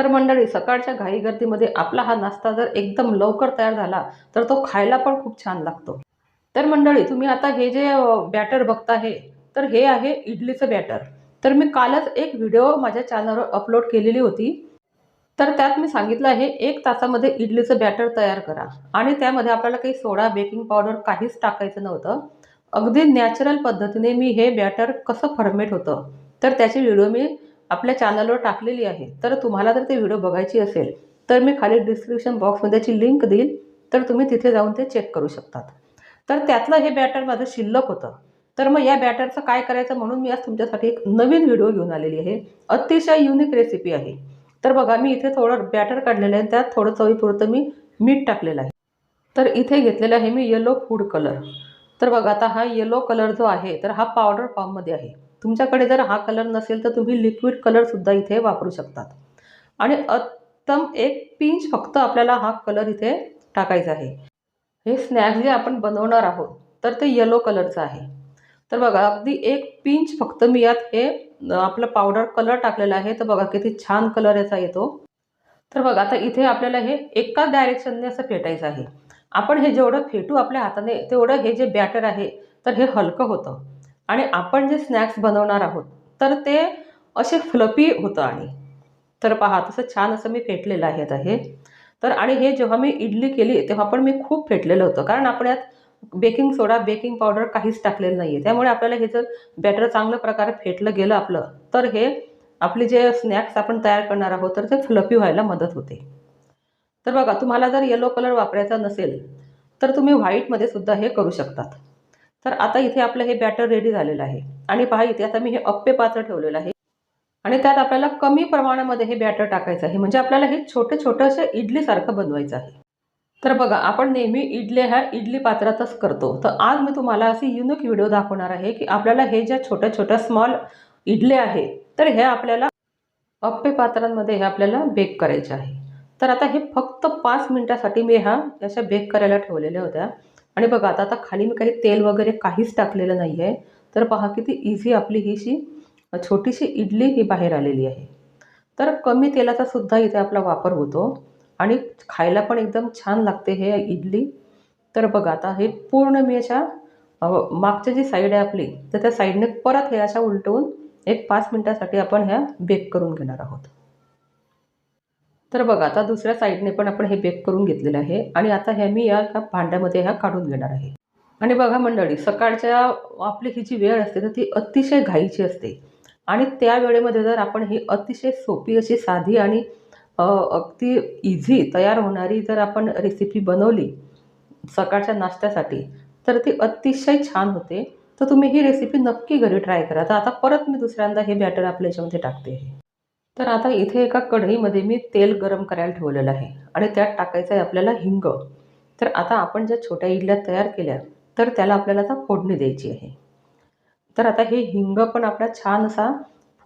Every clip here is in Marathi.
तर मंडळी सकाळच्या घाई गर्दीमध्ये आपला हा नाश्ता जर एकदम लवकर तयार झाला तर तो खायला पण खूप छान लागतो. तर मंडळी तुम्ही आता हे जे बॅटर बघता हे तर हे आहे इडलीचं बॅटर. तर मी कालच एक व्हिडिओ माझ्या चॅनलवर अपलोड केलेली होती. तर त्यात मी सांगितलं आहे एक तासामध्ये इडलीचं बॅटर तयार करा. आणि त्यामध्ये आपल्याला काही सोडा बेकिंग पावडर काहीच टाकायचं नव्हतं. अगदी नॅचरल पद्धतीने मी हे बॅटर कसं फर्मेट होतं तर त्याची व्हिडिओ मी आपल्या चॅनलवर टाकलेली आहे. तर तुम्हाला जर ते व्हिडिओ बघायची असेल तर मी खाली डिस्क्रिप्शन बॉक्समध्ये त्याची लिंक देईल तर तुम्ही तिथे जाऊन ते चेक करू शकतात. तर त्यातलं हे बॅटर माझं शिल्लक होतं. तर मग या बॅटरचं काय करायचं म्हणून मी आज तुमच्यासाठी एक नवीन व्हिडिओ घेऊन आलेली आहे. अतिशय युनिक रेसिपी आहे. तर बघा मी इथे थोडं बॅटर काढलेलं आहे त्यात थोडं चवीपुरतं मी मीठ टाकलेलं आहे. तर इथे घेतलेलं आहे मी येलो फूड कलर तर बघा आता हा येलो कलर जो आहे तर हा पावडर फॉर्ममध्ये आहे. तुमच्याकडे जर हा कलर नसेल तर तुम्ही लिक्विड कलरसुद्धा इथे वापरू शकतात. आणि उत्तम एक पिंच फक्त आपल्याला हा कलर इथे टाकायचा आहे. हे स्नॅक्स जे आपण बनवणार आहोत तर ते येलो कलरचं आहे. तर बघा अगदी एक पिंच फक्त मी यात हे आपलं पावडर कलर टाकलेला आहे. तर बघा किती छान कलर याचा येतो. तर बघा आता इथे आपल्याला हे एकाच डायरेक्शनने असं फेटायचं आहे. आपण हे जेवढं फेटू आपल्या हाताने तेवढं हे जे बॅटर आहे तर हे हलकं होतं. आणि आपण जे स्नॅक्स बनवणार आहोत तर ते असे फ्लपी होतं आणि. तर पहा तसं छान असं मी फेटलेलं आहे हे. तर आणि हे जेव्हा मी इडली केली तेव्हा पण मी खूप फेटलेलं होतं कारण आपण यात बेकिंग सोडा बेकिंग पावडर काहीच टाकलेलं नाही आहे त्यामुळे आपल्याला हे जर बॅटर चांगल्या प्रकारे फेटलं गेलं आपलं तर हे आपले जे स्नॅक्स आपण तयार करणार आहोत तर ते फ्लपी व्हायला मदत होते. तर बघा तुम्हाला जर येलो कलर वापरायचा नसेल तर तुम्ही व्हाईटमध्ये सुद्धा हे करू शकतात. तर आता इथे आपलं हे बॅटर रेडी झालेलं आहे. आणि पहा इथे आता मी हे अप्पे पात्र ठेवलेलं आहे. आणि त्यात आपल्याला कमी प्रमाणामध्ये हे बॅटर टाकायचं आहे. म्हणजे आपल्याला हे छोटे छोटं असं इडलीसारखं बनवायचं आहे. तर बघा आपण नेहमी इडली ह्या इडली पात्रातच करतो. तर आज मी तुम्हाला अशी युनिक व्हिडिओ दाखवणार आहे की आपल्याला हे ज्या छोट्या छोट्या स्मॉल इडले आहे तर हे आपल्याला अप्पे पात्रांमध्ये हे आपल्याला बेक करायचे आहे. तर आता हे फक्त पाच मिनटासाठी मी ह्या अशा बेक करायला ठेवलेल्या होत्या. आणि बघा आता आता खाली मी काही तेल वगैरे काहीच टाकलेलं नाही आहे तर पहा किती इझी आपली हीशी छोटीशी इडली ही बाहेर आलेली आहे. तर कमी तेलाचा सुद्धा इथे आपला वापर होतो. आणि खायला पण एकदम छान लागते हे इडली. तर बघा आता हे पूर्ण मी अशा मागच्या मागची जी साईड आहे आपली तर त्या साईडने परत हे अशा उलटवून एक पाच मिनटासाठी आपण ह्या बेक करून घेणार आहोत. तर बघा आता दुसऱ्या साईडने पण आपण हे बेक करून घेतलेलं आहे आणि आता ह्या मी या भांड्यामध्ये ह्या काढून घेणार आहे. आणि बघा मंडळी सकाळच्या आपली ही जी वेळ असते तर ती अतिशय घाईची असते. आणि त्या वेळेमध्ये जर आपण ही अतिशय सोपी अशी साधी आणि अगदी इझी तयार होणारी जर आपण रेसिपी बनवली सकाळच्या नाश्त्यासाठी तर ती अतिशय छान होते. तर तुम्ही ही रेसिपी नक्की घरी ट्राय करा. तर आता परत मी दुसऱ्यांदा हे बॅटर आपल्या याच्यामध्ये टाकते. आहे तर आता इथे एका कढईमध्ये मी तेल गरम करायला ठेवलेलं आहे आणि त्यात टाकायचं आहे आपल्याला हिंग. तर आता आपण ज्या छोट्या इडल्या तयार केल्या तर त्याला आपल्याला आता फोडणी द्यायची आहे. तर आता हे हिंग पण आपला छान असा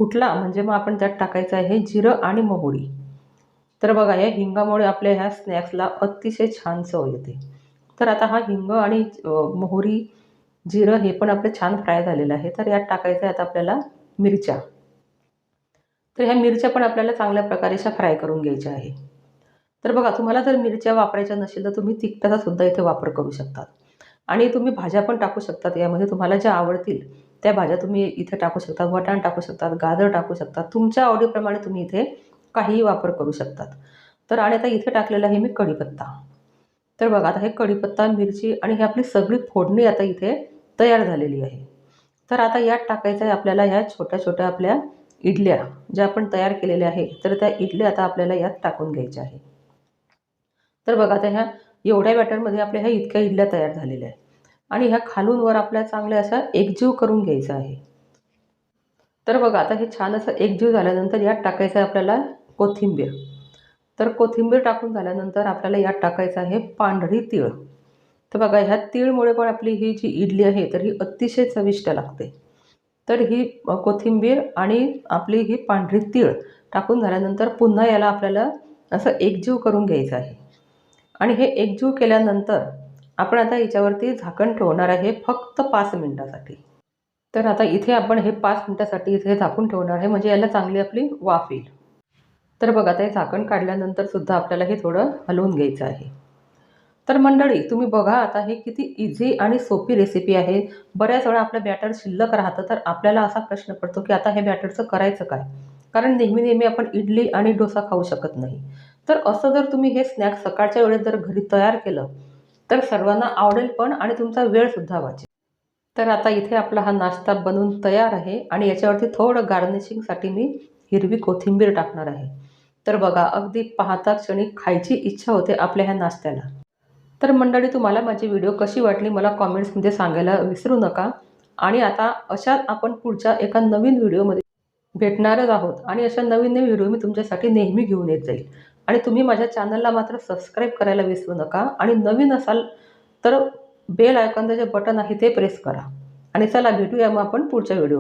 फुटला म्हणजे मग आपण त्यात टाकायचं आहे जिरं आणि मोहरी. तर बघा या हिंगामुळे आपल्या ह्या स्नॅक्सला अतिशय छान चव येते. तर आता हा हिंग आणि मोहरी जिरं हे पण आपलं छान फ्राय झालेलं आहे. तर यात टाकायचं आहे आता आपल्याला मिरच्या. तर ह्या मिरच्या पण आपल्याला चांगल्या प्रकारे अशा फ्राय करून घ्यायच्या आहे तर बघा तुम्हाला जर मिरच्या वापरायच्या नसेल तर तुम्ही तिखटाचा सुद्धा इथे वापर करू शकतात. आणि तुम्ही भाज्या पण टाकू शकतात यामध्ये तुम्हाला ज्या आवडतील त्या भाज्या तुम्ही इथे टाकू शकतात वटाण टाकू शकतात गाजर टाकू शकतात. तुमच्या आवडीप्रमाणे तुम्ही इथे काहीही वापर करू शकतात. तर आणि आता इथे टाकलेला आहे मी कढीपत्ता. तर बघा आता हे कढीपत्ता मिरची आणि ही आपली सगळी फोडणी आता इथे तयार झालेली आहे. तर आता यात टाकायचं आहे आपल्याला ह्या छोट्या छोट्या आपल्या इडल्या ज्या आपण तयार केलेल्या आहे तर त्या इडल्या आता आपल्याला यात टाकून घ्यायच्या आहे तर बघा आता ह्या एवढ्या बॅटरमध्ये आपल्या ह्या इतक्या इडल्या तयार झालेल्या आहेत. आणि ह्या खालून वर आपल्या चांगल्या असा एकजीव करून घ्यायचा आहे. तर बघा आता हे छान असं एकजीव झाल्यानंतर यात टाकायचं आहे आपल्याला कोथिंबीर. तर कोथिंबीर टाकून झाल्यानंतर आपल्याला यात टाकायचं आहे पांढरी तीळ. तर बघा ह्या तीळमुळे पण आपली ही जी इडली आहे तर ही अतिशय चविष्ट लागते. तर ही कोथिंबीर आणि आपली ही पांढरी तीळ टाकून झाल्यानंतर पुन्हा याला आपल्याला असं एकजीव करून घ्यायचं आहे. आणि हे एकजीव केल्यानंतर आपण आता याच्यावरती झाकण ठेवणार आहे फक्त पाच मिनटासाठी. तर आता इथे आपण हे पाच मिनटासाठी इथे झाकून ठेवणार आहे म्हणजे याला चांगली आपली वाफ येईल. तर बघा आता हे झाकण काढल्यानंतर सुद्धा आपल्याला हे थोडं हलवून घ्यायचं आहे. तर मंडळी तुम्ही बघा आता हे किती इझी आणि सोपी रेसिपी आहे. बऱ्याच वेळा आपलं बॅटर शिल्लक राहतं तर आपल्याला असा प्रश्न पडतो की आता हे बॅटरचं करायचं काय? कारण नेहमी नेहमी आपण इडली आणि डोसा खाऊ शकत नाही. तर असं जर तुम्ही हे स्नॅक्स सकाळच्या वेळेत जर घरी तयार केलं तर सर्वांना आवडेल पण आणि तुमचा वेळसुद्धा वाचेल. तर आता इथे आपला हा नाश्ता बनवून तयार आहे आणि याच्यावरती थोडं गार्निशिंगसाठी मी हिरवी कोथिंबीर टाकणार आहे. तर बघा अगदी पाहता क्षणी खायची इच्छा होते आपल्या ह्या नाश्त्याला. तर मंडळी तुम्हाला माझी व्हिडिओ कशी वाटली मला कॉमेंट्समध्ये सांगायला विसरू नका. आणि आता अशा आपण पुढच्या एका नवीन व्हिडिओमध्ये भेटणारच आहोत. आणि अशा नवीन नवीन व्हिडिओ मी तुमच्यासाठी नेहमी घेऊन येत जाईल. आणि तुम्ही माझ्या चॅनलला मात्र सबस्क्राईब करायला विसरू नका. आणि नवीन असाल तर बेल आयकॉनचं जे बटन आहे ते प्रेस करा. आणि चला भेटूया मग आपण पुढच्या व्हिडिओ